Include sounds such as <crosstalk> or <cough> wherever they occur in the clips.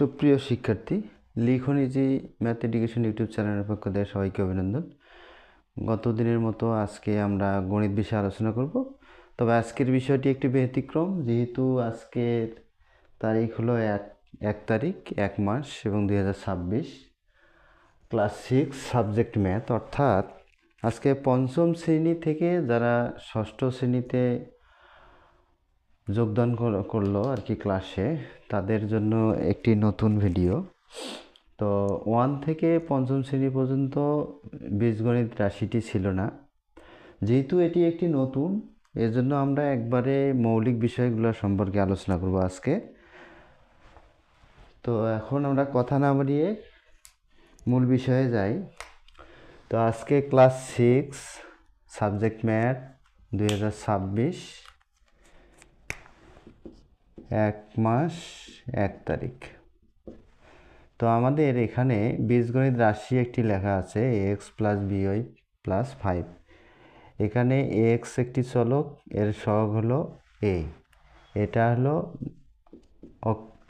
সুপ্রিয় শিক্ষার্থী লিখনিজি math education YouTube চ্যানেলের পক্ষ থেকে সবাইকে অভিনন্দন। গত দিনের মতো আজকে আমরা গণিত বিষয়ে আলোচনা করব। তবে আজকের বিষয়টি একটি ব্যতিক্রম, যেহেতু আজকের তারিখ হলো এক এক তারিখ, এক মাস এবং দুই হাজার ছাব্বিশ। ক্লাস সিক্স, সাবজেক্ট ম্যাথ, অর্থাৎ আজকে পঞ্চম শ্রেণি থেকে যারা ষষ্ঠ শ্রেণীতে যোগদান কর- করল আর কি ক্লাসে তাদের জন্য একটি নতুন ভিডিও তো ওয়ান থেকে পঞ্চম শ্রেণি পর্যন্ত বীজগণিত রাশিটি ছিল না। যেহেতু এটি একটি নতুন, এজন্য আমরা একবারে মৌলিক বিষয়গুলো সম্পর্কে আলোচনা করব আজকে। তো এখন আমরা কথা না বাড়িয়ে মূল বিষয়ে যাই। তো আজকে ক্লাস সিক্স সাবজেক্ট ম্যাথ দুই হাজার ছাব্বিশ। এক মাস, এক তারিখ। তো আমাদের এখানে বীজগণিত রাশি একটি লেখা আছে x plus b y plus five এখানে এক্স একটি চলক, এর সহগ হলো এ এটা হলো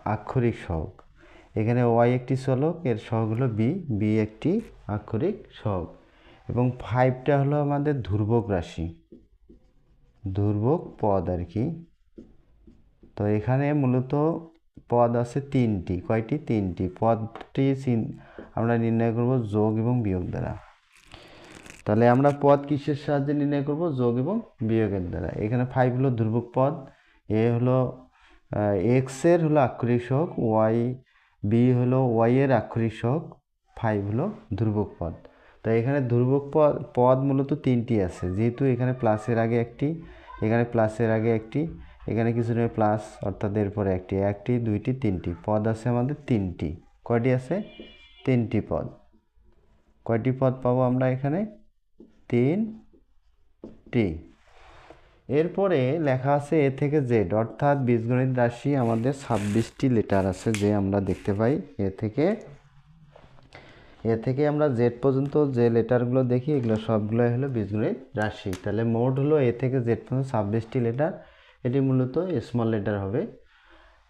আক্ষরিক সহগ। এখানে ওয়াই একটি চলক, এর সহগ হলো বি বি একটি আক্ষরিক সহগ। এবং ফাইভটা হলো আমাদের ধ্রুবক রাশি। ধ্রুবক পদ আর কি। তো এখানে মূলত পদ আছে তিনটি। কয়টি? তিনটি। পদটি আমরা নির্ণয় করব যোগ এবং বিয়োগ দ্বারা। তাহলে আমরা পদ কিসের সাহায্যে নির্ণয় করব? যোগ এবং বিয়োগের দ্বারা। এখানে ফাইভ হলো ধ্রুবক পদ এ হলো এক্সের হলো আক্ষরিক শোক ওয়াই বি হলো ওয়াই এর আক্ষরিক সহগ ফাইভ হলো ধ্রুবক পদ। তো এখানে ধ্রুবক পদ পদ মূলত তিনটি আছে। যেহেতু এখানে প্লাসের আগে একটি, এখানে প্লাসের আগে একটি এখানে কিছু নেই প্লাস অর্থাৎ এরপরে একটি একটি, দুইটি, তিনটি। পদ আছে আমাদের তিনটি। কয়টি আছে? তিনটি পদ। কয়টি পদ পাবো আমরা এখানে? তিনটি। এরপরে লেখা আছে এ থেকে জেড, অর্থাৎ বীজগণিত রাশি আমাদের ছাব্বিশটি লেটার আছে যে আমরা দেখতে পাই। এ থেকে এ থেকে আমরা জেড পর্যন্ত যে লেটারগুলো দেখি, এগুলো সবগুলোই হলো বীজগণিত রাশি। তাহলে মোট হলো এ থেকে জেড পর্যন্ত ছাব্বিশটি লেটার এটি মূলত স্মল লেটার হবে।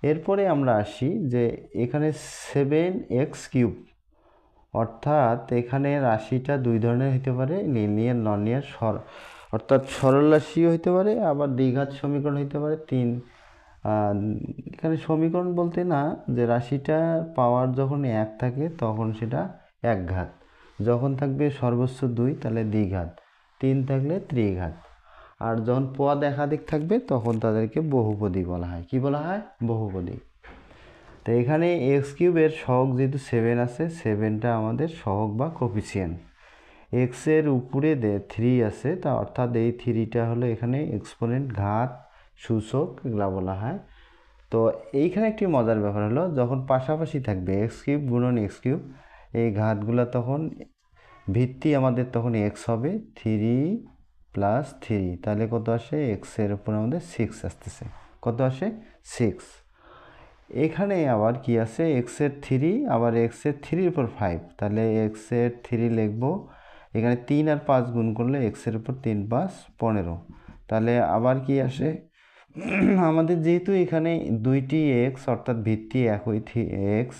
এরপরে আমরা আসি যে এখানে সেভেন এক্স কিউব অর্থাৎ এখানে রাশিটা দুই ধরনের হতে পারে লিনিয়ার ননিয়ার সর, অর্থাৎ সরল রাশিও হতে পারে, আবার দ্বিঘাত সমীকরণ হতে পারে তিন। এখানে সমীকরণ বলতে না, যে রাশিটার পাওয়ার যখন এক থাকে, তখন সেটা এক ঘাত যখন থাকবে সর্বোচ্চ দুই, তাহলে দ্বিঘাত। তিন থাকলে ত্রিঘাত। আর যখন পদ একাধিক থাকবে, তখন তাদেরকে বহুপদী বলা হয়। কি বলা হয়? বহুপদী। তো এখানে এক্স কিউবের সহগ যেহেতু সেভেন আছে সেভেনটা আমাদের সহগ বা কপিসিয়েন্ট এক্সের উপরে দে থ্রি আছে, তা অর্থাৎ এই থ্রিটা হলো এখানে এক্সপোনেন্ট ঘাত, সূচক, এগুলা বলা হয়। তো এইখানে একটি মজার ব্যাপার হলো, যখন পাশাপাশি থাকবে এক্স কিউব গুণন এক্স কিউব এই ঘাতগুলো তখন ভিত্তি আমাদের তখন এক্স হবে থ্রি প্লাস থ্রি তাহলে কত আসে? এক্সের উপর আমাদের সিক্স আসতেছে। কত আসে? সিক্স এখানে আবার কি আছে? এক্সের থ্রি আবার এক্সের থ্রির উপর ফাইভ তাহলে এক্সের থ্রি লিখব। এখানে তিন আর পাঁচ গুণ করলে এক্সের উপর তিন পাঁচ, পনেরো। তাহলে আবার কি আসে? <clears throat> আমাদের যেহেতু এখানে দুইটি এক্স অর্থাৎ ভিত্তি একই এক্স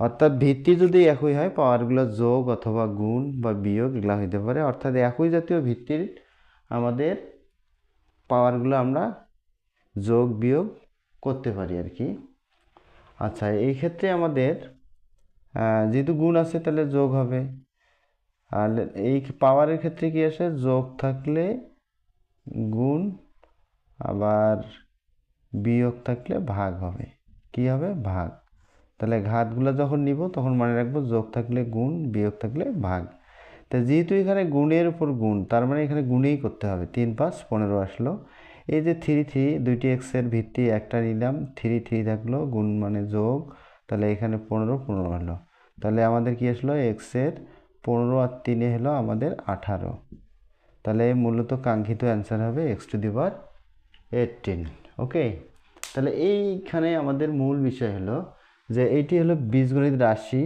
অর্থাৎ ভিত্তি যদি একই হয় পাওয়ারগুলো যোগ অথবা গুণ বা বিয়োগ এগুলো হইতে পারে। অর্থাৎ একই জাতীয় ভিত্তির আমাদের পাওয়ারগুলো আমরা যোগ, বিয়োগ করতে পারি আর কি। আচ্ছা এই ক্ষেত্রে আমাদের যেহেতু গুণ আছে তাহলে যোগ হবে। আর এই পাওয়ারের ক্ষেত্রে কি আসে? যোগ থাকলে গুণ, আবার বিয়োগ থাকলে ভাগ হবে। কি হবে? ভাগ। তাহলে ঘাতগুলো যখন নিব, তখন মনে রাখব যোগ থাকলে গুণ, বিয়োগ থাকলে ভাগ। তা যেহেতু এখানে গুণের উপর গুণ, তার মানে এখানে গুণেই করতে হবে। তিন পাঁচ পনেরো আসলো। এই যে থ্রি থ্রি, দুইটি এক্সের ভিত্তি একটা নিলাম, থ্রি থ্রি থাকল, গুণ মানে যোগ, তাহলে এখানে পনেরো পনেরো হলো। তাহলে আমাদের কি আসলো? এক্সের পনেরো আর তিনে হলো আমাদের আঠারো। তাহলে মূলত কাঙ্ক্ষিত অ্যান্সার হবে x to the power eighteen okay? তাহলে এইখানে আমাদের মূল বিষয় হলো যে এইটি হলো বীজগণিত রাশি।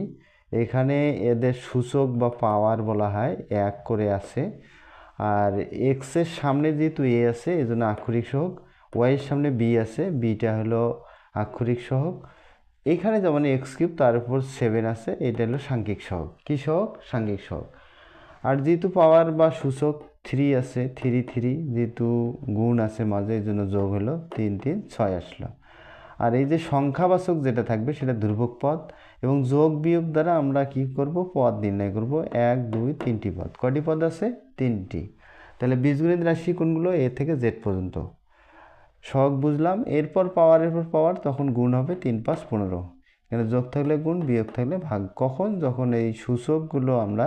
এখানে এদের সূচক বা পাওয়ার বলা হয়, এক করে আছে। আর এক্সের সামনে যেহেতু এ আছে এই জন্য আক্ষরিক সহগ ওয়াইয়ের সামনে বি আছে বিটা হলো আক্ষরিক সহক। এখানে যেমন এক্স কিউব তার উপর সেভেন আছে, এটা হলো সাংখ্যিক সহক। কী সহগ সাংখ্যিক সহগ আর যেহেতু পাওয়ার বা সূচক থ্রি আছে থ্রি থ্রি যেহেতু গুণ আছে মাঝে এই জন্য যোগ হলো তিন তিন, ছয় আসলো। আর এই যে সংখ্যাবাচক যেটা থাকবে সেটা ধ্রুবক পদ এবং যোগ বিয়োগ দ্বারা আমরা কি করব? পদ নির্ণয় করব। এক, দুই, তিনটি পদ। কটি পদ আছে? তিনটি। তাহলে বীজগণিত রাশি কোনগুলো? এ থেকে জেড পর্যন্ত। সহগ বুঝলাম। এরপর পাওয়ারের পর পাওয়ার তখন গুণ হবে তিন পাঁচ পনেরো। এখানে যোগ থাকলে গুণ, বিয়োগ থাকলে ভাগ। কখন? যখন এই সূচকগুলো আমরা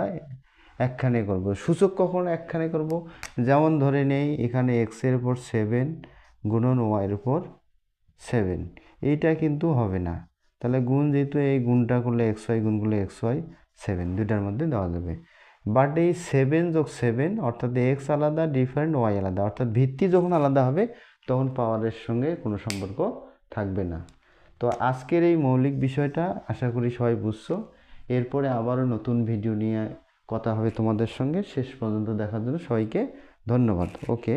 একখানে করব। সূচক কখন একখানে করব? যেমন ধরে নেই, এখানে এক্সের উপর সেভেন গুণন ওয়াইয়ের উপর সেভেন এইটা কিন্তু হবে না। তাহলে গুণ যেহেতু এই গুণটা করলে এক্স ওয়াই গুণ করলে এক্স ওয়াই সেভেন দুইটার মধ্যে দেওয়া যাবে। বাট এই সেভেন যোগ সেভেন অর্থাৎ এক্স আলাদা ডিফারেন্ট ওয়াই আলাদা, অর্থাৎ ভিত্তি যখন আলাদা হবে, তখন পাওয়ারের সঙ্গে কোনো সম্পর্ক থাকবে না। তো আজকের এই মৌলিক বিষয়টা আশা করি সবাই বুঝছ। এরপরে আবারও নতুন ভিডিও নিয়ে কথা হবে তোমাদের সঙ্গে। শেষ পর্যন্ত দেখার জন্য সবাইকে ধন্যবাদ। ওকে